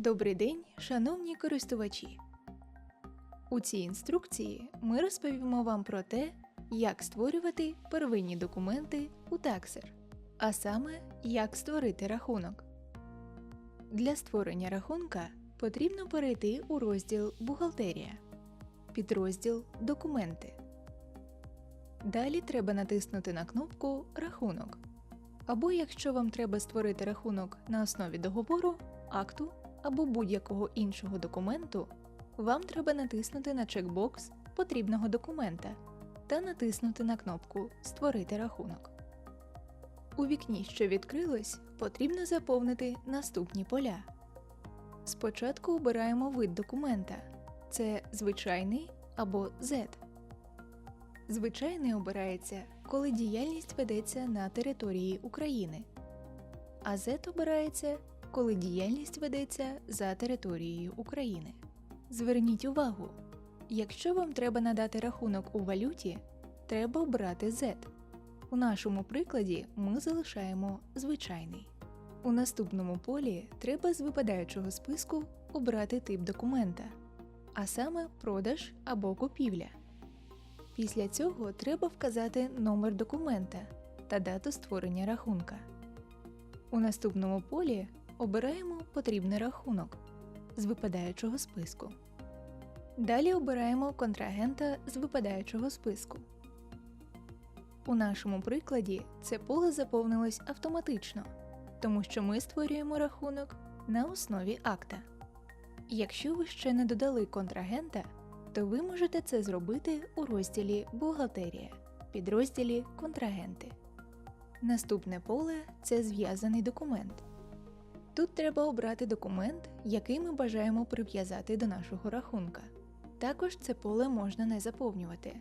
Добрий день, шановні користувачі! У цій інструкції ми розповімо вам про те, як створювати первинні документи у Taxer, а саме як створити рахунок. Для створення рахунка потрібно перейти у розділ Бухгалтерія, підрозділ Документи. Далі треба натиснути на кнопку Рахунок. Або якщо вам треба створити рахунок на основі договору, акту або будь-якого іншого документу, вам треба натиснути на чекбокс потрібного документа та натиснути на кнопку Створити рахунок. У вікні, що відкрилось, потрібно заповнити наступні поля. Спочатку обираємо вид документа це звичайний або Z. Звичайний обирається, коли діяльність ведеться на території України, а Z обирається, коли діяльність ведеться за територією України. Зверніть увагу, якщо вам треба надати рахунок у валюті, треба обрати Z. У нашому прикладі ми залишаємо звичайний. У наступному полі треба з випадаючого списку обрати тип документа, а саме продаж або купівля. Після цього треба вказати номер документа та дату створення рахунка. У наступному полі обираємо потрібний рахунок з випадаючого списку. Далі обираємо контрагента з випадаючого списку. У нашому прикладі це поле заповнилось автоматично, тому що ми створюємо рахунок на основі акта. Якщо ви ще не додали контрагента, то ви можете це зробити у розділі Бухгалтерія, підрозділі Контрагенти. Наступне поле це зв'язаний документ. Тут треба обрати документ, який ми бажаємо прив'язати до нашого рахунка. Також це поле можна не заповнювати.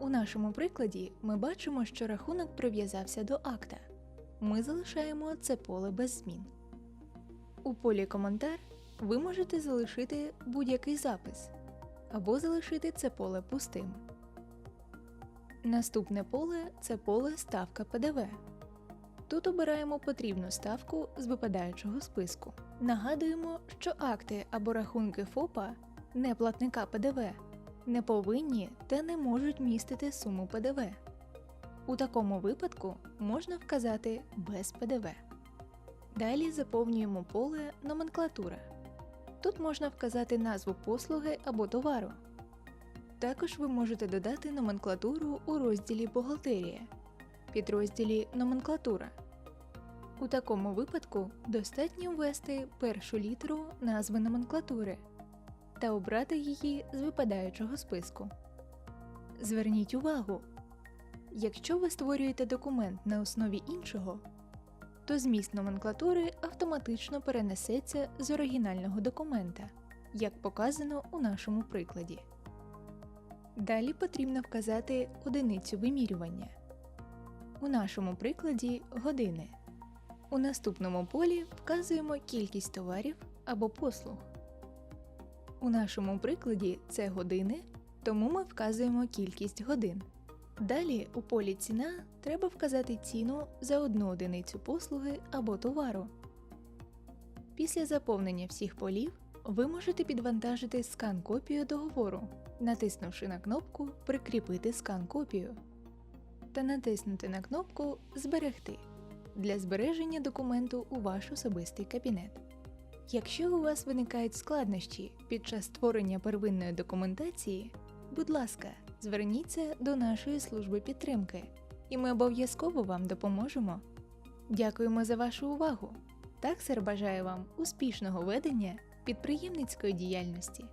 У нашому прикладі ми бачимо, що рахунок прив'язався до акта. Ми залишаємо це поле без змін. У полі Коментар ви можете залишити будь-який запис або залишити це поле пустим. Наступне поле це поле Ставка ПДВ. Тут обираємо потрібну ставку з випадаючого списку. Нагадуємо, що акти або рахунки ФОПа не платника ПДВ не повинні та не можуть містити суму ПДВ. У такому випадку можна вказати без ПДВ. Далі заповнюємо поле Номенклатура. Тут можна вказати назву послуги або товару. Також ви можете додати номенклатуру у розділі Бухгалтерія, підрозділі Номенклатура. У такому випадку достатньо ввести першу літеру назви номенклатури та обрати її з випадаючого списку. Зверніть увагу, якщо ви створюєте документ на основі іншого, то зміст номенклатури автоматично перенесеться з оригінального документа, як показано у нашому прикладі. Далі потрібно вказати одиницю вимірювання. У нашому прикладі години. У наступному полі вказуємо кількість товарів або послуг. У нашому прикладі це години, тому ми вказуємо кількість годин. Далі у полі ціна треба вказати ціну за одну одиницю послуги або товару. Після заповнення всіх полів ви можете підвантажити скан копію договору, натиснувши на кнопку Прикріпити скан копію та натиснути на кнопку Зберегти для збереження документу у ваш особистий кабінет. Якщо у вас виникають складнощі під час створення первинної документації, будь ласка, зверніться до нашої служби підтримки, і ми обов'язково вам допоможемо. Дякуємо за вашу увагу! Таксер бажає вам успішного ведення підприємницької діяльності.